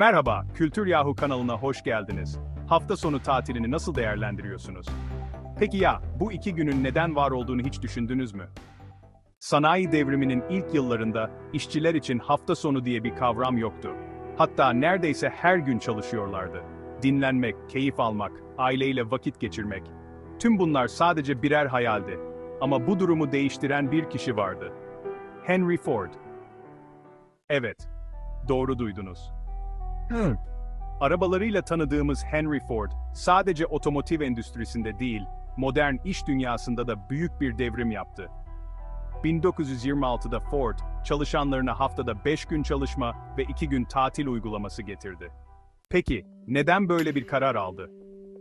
Merhaba, Kültür Yahu kanalına hoş geldiniz. Hafta sonu tatilini nasıl değerlendiriyorsunuz? Peki ya, bu iki günün neden var olduğunu hiç düşündünüz mü? Sanayi devriminin ilk yıllarında işçiler için hafta sonu diye bir kavram yoktu. Hatta neredeyse her gün çalışıyorlardı. Dinlenmek, keyif almak, aileyle vakit geçirmek. Tüm bunlar sadece birer hayaldi. Ama bu durumu değiştiren bir kişi vardı. Henry Ford. Evet, doğru duydunuz. Arabalarıyla tanıdığımız Henry Ford, sadece otomotiv endüstrisinde değil, modern iş dünyasında da büyük bir devrim yaptı. 1926'da Ford, çalışanlarına haftada 5 gün çalışma ve 2 gün tatil uygulaması getirdi. Peki, neden böyle bir karar aldı?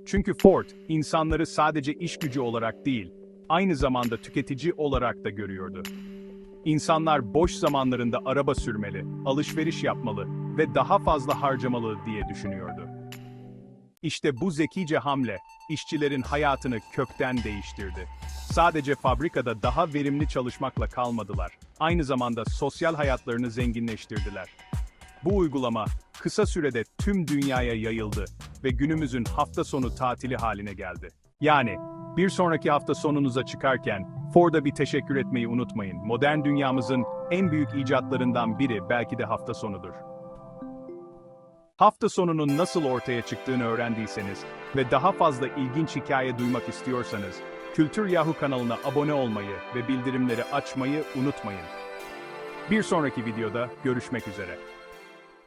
Çünkü Ford, insanları sadece iş gücü olarak değil, aynı zamanda tüketici olarak da görüyordu. İnsanlar boş zamanlarında araba sürmeli, alışveriş yapmalı ve daha fazla harcamalı diye düşünüyordu. İşte bu zekice hamle, işçilerin hayatını kökten değiştirdi. Sadece fabrikada daha verimli çalışmakla kalmadılar. Aynı zamanda sosyal hayatlarını zenginleştirdiler. Bu uygulama kısa sürede tüm dünyaya yayıldı ve günümüzün hafta sonu tatili haline geldi. Yani bir sonraki hafta sonunuza çıkarken Ford'a bir teşekkür etmeyi unutmayın. Modern dünyamızın en büyük icatlarından biri belki de hafta sonudur. Hafta sonunun nasıl ortaya çıktığını öğrendiyseniz ve daha fazla ilginç hikaye duymak istiyorsanız, Kültür Yahu kanalına abone olmayı ve bildirimleri açmayı unutmayın. Bir sonraki videoda görüşmek üzere.